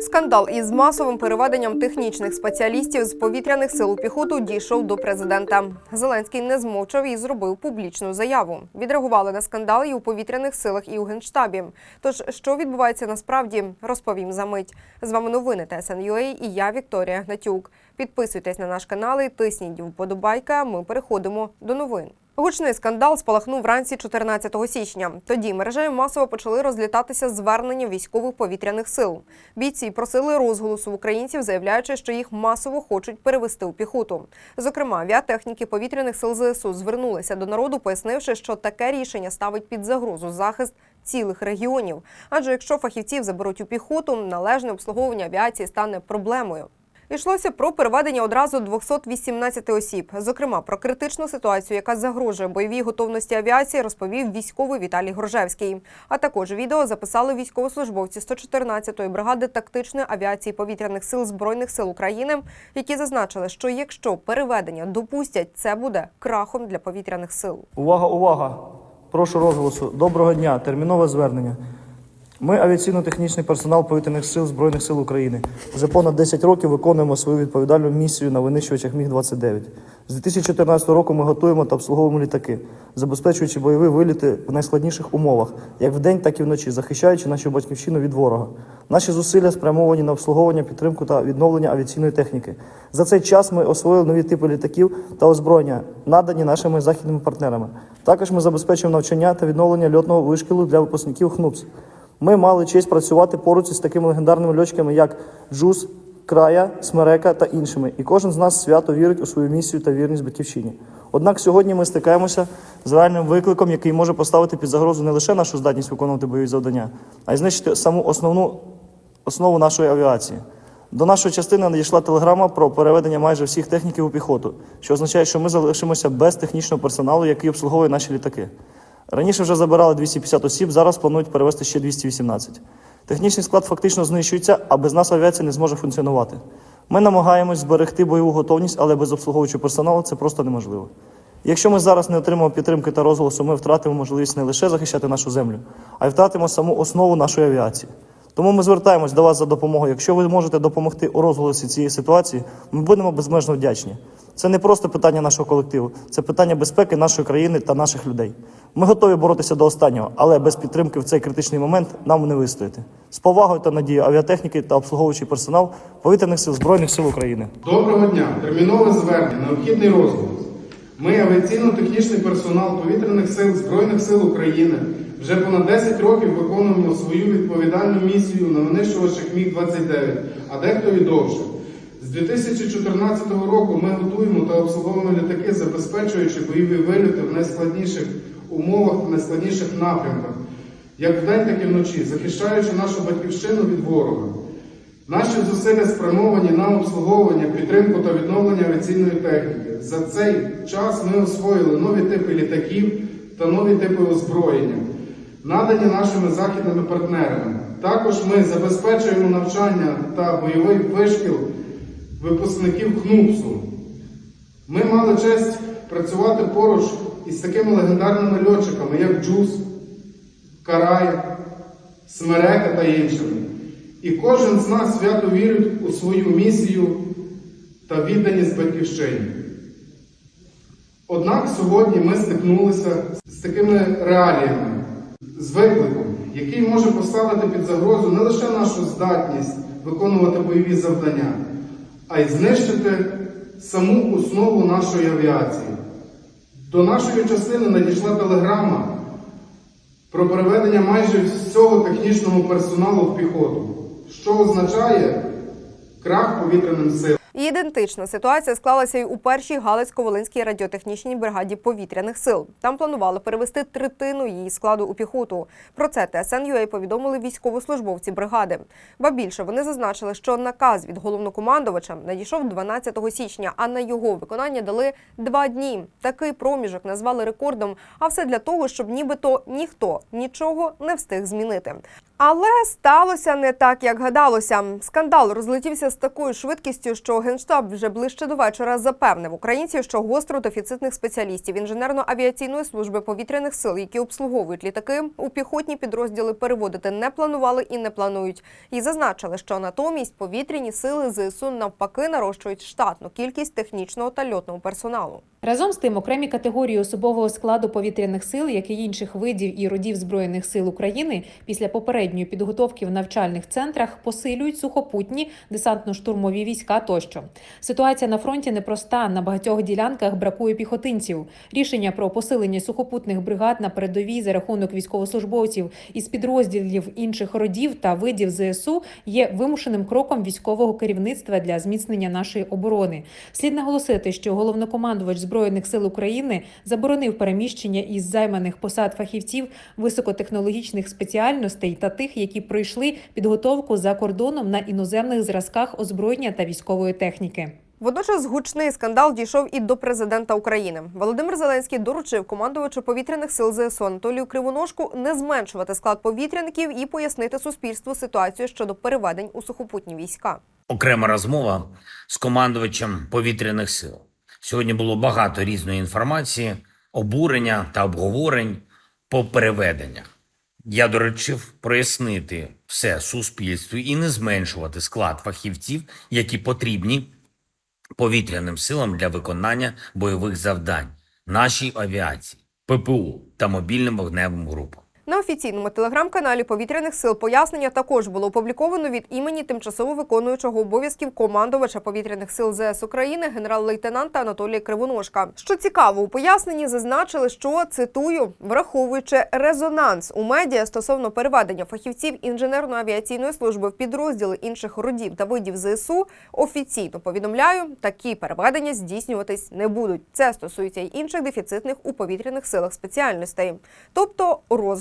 Скандал із масовим переведенням технічних спеціалістів з повітряних сил у піхоту дійшов до президента. Зеленський не змовчав і зробив публічну заяву. Відреагували на скандал і у повітряних силах, і у генштабі. Тож, що відбувається насправді, розповім за мить. З вами новини ТСНЮА і я Вікторія Гнатюк. Підписуйтесь на наш канал і тисніть вподобайка. Ми переходимо до новин. Гучний скандал спалахнув вранці 14 січня. Тоді мережею масово почали розлітатися звернення військових повітряних сил. Бійці просили розголосу українців, заявляючи, що їх масово хочуть перевести у піхоту. Зокрема, авіатехніки повітряних сил ЗСУ звернулися до народу, пояснивши, що таке рішення ставить під загрозу захист цілих регіонів. Адже якщо фахівців заберуть у піхоту, належне обслуговування авіації стане проблемою. Йшлося про переведення одразу 218 осіб. Зокрема, про критичну ситуацію, яка загрожує бойовій готовності авіації, розповів військовий Віталій Горжевський. А також відео записали військовослужбовці 114-ї бригади тактичної авіації повітряних сил збройних сил України, які зазначили, що якщо переведення допустять, це буде крахом для повітряних сил. Увага, увага! Прошу розголосу. Доброго дня. Термінове звернення. Ми авіаційно-технічний персонал повітряних сил Збройних сил України. Вже понад 10 років виконуємо свою відповідальну місію на винищувачах Міг-29. З 2014 року ми готуємо та обслуговуємо літаки, забезпечуючи бойові виліти в найскладніших умовах, як вдень, так і вночі, захищаючи нашу батьківщину від ворога. Наші зусилля спрямовані на обслуговування, підтримку та відновлення авіаційної техніки. За цей час ми освоїли нові типи літаків та озброєння, надані нашими західними партнерами. Також ми забезпечуємо навчання та відновлення льотного вишкілу для випускників ХНУПС. Ми мали честь працювати поруч із такими легендарними льотчиками, як Джус, Края, Смерека та іншими. І кожен з нас свято вірить у свою місію та вірність батьківщині. Однак сьогодні ми стикаємося з реальним викликом, який може поставити під загрозу не лише нашу здатність виконувати бойові завдання, а й знищити саму основну основу нашої авіації. До нашої частини надійшла телеграма про переведення майже всіх техніків у піхоту, що означає, що ми залишимося без технічного персоналу, який обслуговує наші літаки. Раніше вже забирали 250 осіб, зараз планують перевести ще 218. Технічний склад фактично знищується, а без нас авіація не зможе функціонувати. Ми намагаємось зберегти бойову готовність, але без обслуговуючого персоналу це просто неможливо. Якщо ми зараз не отримаємо підтримки та розголосу, ми втратимо можливість не лише захищати нашу землю, а й втратимо саму основу нашої авіації. Тому ми звертаємось до вас за допомогою. Якщо ви можете допомогти у розголосі цієї ситуації, ми будемо безмежно вдячні. Це не просто питання нашого колективу, це питання безпеки нашої країни та наших людей. Ми готові боротися до останнього, але без підтримки в цей критичний момент нам не вистояти. З повагою та надією авіатехніки та обслуговуючий персонал повітряних сил збройних сил України. Доброго дня! Термінове звернення, необхідний розголос. Ми, авіаційно-технічний персонал повітряних сил Збройних сил України, вже понад 10 років виконуємо свою відповідальну місію на винищувачах Міг-29, а дехто і довше. З 2014 року ми готуємо та обслуговуємо літаки, забезпечуючи бойові вильоти в найскладніших умовах та найскладніших напрямках, як вдень, так і вночі, захищаючи нашу батьківщину від ворога. Наші зусилля спрямовані на обслуговування, підтримку та відновлення авіаційної техніки. За цей час ми освоїли нові типи літаків та нові типи озброєння, надані нашими західними партнерами. Також ми забезпечуємо навчання та бойовий вишкіл випускників ХНУПСу. Ми мали честь працювати поруч із такими легендарними льотчиками, як Джус, Карай, Смерека та іншими. І кожен з нас свято вірить у свою місію та відданість батьківщині. Однак сьогодні ми стикнулися з такими реаліями, з викликом, який може поставити під загрозу не лише нашу здатність виконувати бойові завдання, а й знищити саму основу нашої авіації. До нашої частини надійшла телеграма про переведення майже всього технічного персоналу в піхоту, що означає крах повітряним силам. Ідентична ситуація склалася й у першій Галицько-Волинській радіотехнічній бригаді повітряних сил. Там планували перевести третину її складу у піхоту. Про це ТСН.UA повідомили військовослужбовці бригади. Ба більше вони зазначили, що наказ від головнокомандувача надійшов 12 січня, а на його виконання дали два дні. Такий проміжок назвали рекордом. А все для того, щоб нібито ніхто нічого не встиг змінити. Але сталося не так, як гадалося. Скандал розлетівся з такою швидкістю, що генштаб вже ближче до вечора запевнив українців, що гостро дефіцитних спеціалістів інженерно-авіаційної служби повітряних сил, які обслуговують літаки, у піхотні підрозділи переводити не планували і не планують. І зазначили, що натомість повітряні сили ЗСУ навпаки нарощують штатну кількість технічного та льотного персоналу. Разом з тим, окремі категорії особового складу повітряних сил, як і інших видів і родів збройних сил України, після попередньої підготовки в навчальних центрах посилюють сухопутні десантно-штурмові війська тощо. Ситуація на фронті непроста. На багатьох ділянках бракує піхотинців. Рішення про посилення сухопутних бригад на передовій за рахунок військовослужбовців із підрозділів інших родів та видів ЗСУ є вимушеним кроком військового керівництва для зміцнення нашої оборони. Слід наголосити, що головнокомандувач збройних сил України заборонив переміщення із займаних посад фахівців високотехнологічних спеціальностей та тих, які пройшли підготовку за кордоном на іноземних зразках озброєння та військової техніки. Водночас гучний скандал дійшов і до президента України. Володимир Зеленський доручив командувачу повітряних сил ЗСУ Анатолію Кривоножку не зменшувати склад повітряників і пояснити суспільству ситуацію щодо переведень у сухопутні війська. окрема розмова з командувачем повітряних сил. Сьогодні було багато різної інформації, обурення та обговорень по переведеннях. Я доручив прояснити все суспільству і не зменшувати склад фахівців, які потрібні повітряним силам для виконання бойових завдань нашій авіації, ППУ та мобільним вогневим групам. На офіційному телеграм-каналі повітряних сил пояснення також було опубліковано від імені тимчасово виконуючого обов'язків командувача повітряних сил ЗС України генерал-лейтенанта Анатолія Кривоножка. Що цікаво, у поясненні зазначили, що цитую, враховуючи резонанс у медіа стосовно переведення фахівців інженерно-авіаційної служби в підрозділи інших родів та видів ЗСУ, офіційно повідомляю, такі переведення здійснюватись не будуть. Це стосується й інших дефіцитних у повітряних силах спеціальностей. Тобто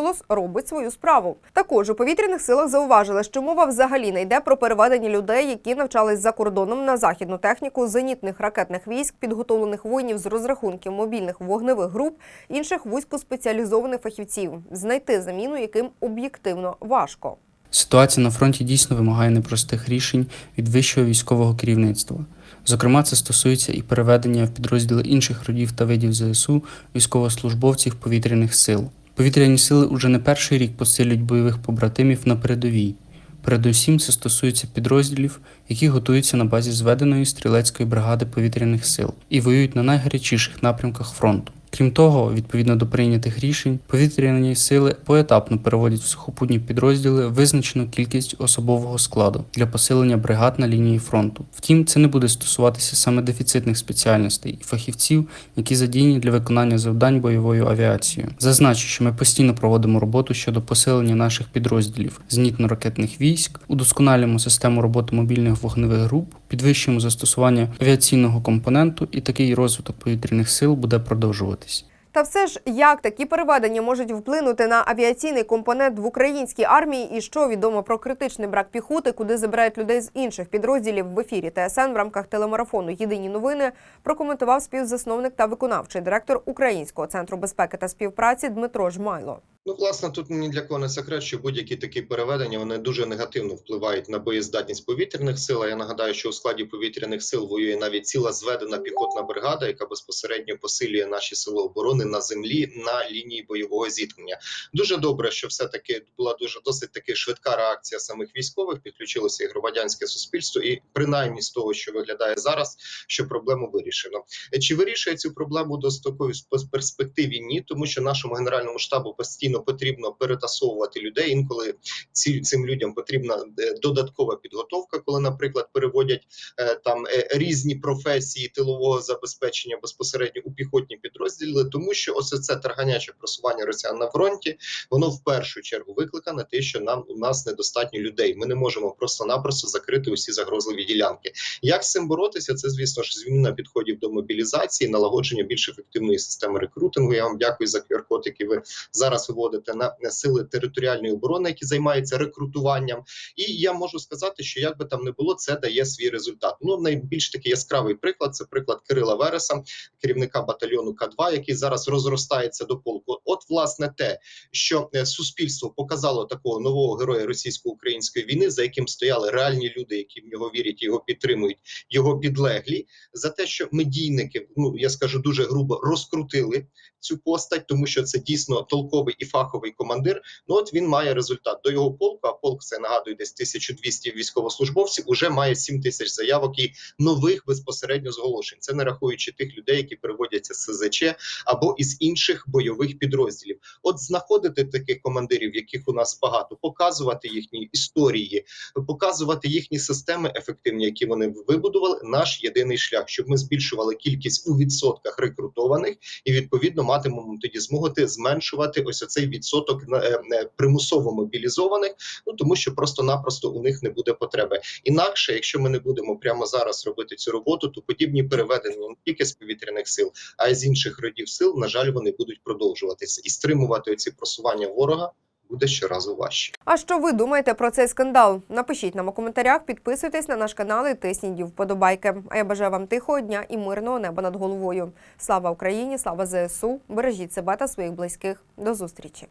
розголос робить свою справу. Також у повітряних силах зауважили, що мова взагалі не йде про переведення людей, які навчались за кордоном на західну техніку зенітних ракетних військ, підготовлених воїнів з розрахунків мобільних вогневих груп, інших вузькоспеціалізованих фахівців, знайти заміну, яким об'єктивно важко. Ситуація на фронті дійсно вимагає непростих рішень від вищого військового керівництва. Зокрема, це стосується і переведення в підрозділи інших родів та видів ЗСУ військовослужбовців повітряних сил. Повітряні сили уже не перший рік посилюють бойових побратимів на передовій. Передусім, це стосується підрозділів, які готуються на базі зведеної стрілецької бригади повітряних сил і воюють на найгарячіших напрямках фронту. Крім того, відповідно до прийнятих рішень, повітряні сили поетапно переводять в сухопутні підрозділи визначену кількість особового складу для посилення бригад на лінії фронту. Втім, це не буде стосуватися саме дефіцитних спеціальностей і фахівців, які задіяні для виконання завдань бойовою авіацією. Зазначу, що ми постійно проводимо роботу щодо посилення наших підрозділів зенітно-ракетних військ, удосконалюємо систему роботи мобільних вогневих груп, підвищуємо застосування авіаційного компоненту, і такий розвиток повітряних сил буде продовжуватись. Та все ж, як такі переведення можуть вплинути на авіаційний компонент в українській армії, і що відомо про критичний брак піхоти, куди забирають людей з інших підрозділів в ефірі ТСН в рамках телемарафону Єдині новини прокоментував співзасновник та виконавчий директор Українського центру безпеки та співпраці Дмитро Жмайло. Ну, власне, тут ні для кого не секрет, що будь-які такі переведення вони дуже негативно впливають на боєздатність повітряних сил. Я нагадаю, що у складі повітряних сил воює навіть ціла зведена піхотна бригада, яка безпосередньо посилює наші сили оборони на землі на лінії бойового зіткнення. Дуже добре, що все таки була дуже досить таки швидка реакція самих військових. Підключилося і громадянське суспільство, і принаймні з того, що виглядає зараз, що проблему вирішено. Чи вирішує цю проблему до такої перспективі? Ні, тому що нашому генеральному штабу постійно потрібно перетасовувати людей. Інколи ці цим людям потрібна е, додаткова підготовка, коли, наприклад, переводять е, там е, різні професії тилового забезпечення безпосередньо у піхотні підрозділи, тому що ось це тарганяче просування росіян на фронті, воно в першу чергу викликане те, що нам у нас недостатньо людей. Ми не можемо просто-напросто закрити усі загрозливі ділянки. Як з цим боротися? Це звісно ж зміна підходів до мобілізації, налагодження більш ефективної системи рекрутингу. Я вам дякую за QR-код, який ви зараз виводите переводите на на сили територіальної оборони, які займаються рекрутуванням. І я можу сказати, що як би там не було, це дає свій результат. Ну найбільш такий яскравий приклад це приклад Кирила Вереса, керівника батальйону К2, який зараз розростається до полку. От власне те, що е, суспільство показало такого нового героя російсько-української війни, за яким стояли реальні люди, які в нього вірять, його підтримують, його підлеглі, за те, що медійники, ну я скажу дуже грубо, розкрутили цю постать, тому що це дійсно толковий і фаховий командир. Ну от він має результат до його полку. А полк це нагадую, десь 1200 військовослужбовців. Уже має 7 тисяч заявок і нових безпосередньо зголошень. Це не рахуючи тих людей, які переводяться з СЗЧ або із інших бойових підрозділів. От знаходити таких командирів, яких у нас багато, показувати їхні історії, показувати їхні системи ефективні, які вони вибудували. Наш єдиний шлях, щоб ми збільшували кількість у відсотках рекрутованих, і відповідно матимемо тоді змогти зменшувати ось оцей відсоток на- е, е, примусово мобілізованих. Ну тому що просто-напросто у них не буде потреби. Інакше, якщо ми не будемо прямо зараз робити цю роботу, то подібні переведення не тільки з повітряних сил, а й з інших родів сил, на жаль, вони будуть продовжуватися і стримувати ці просування ворога буде щоразу важче. А що ви думаєте про цей скандал? Напишіть нам у коментарях, підписуйтесь на наш канал і тисніть вподобайки. А я бажаю вам тихого дня і мирного неба над головою. Слава Україні! Слава ЗСУ! Бережіть себе та своїх близьких. До зустрічі!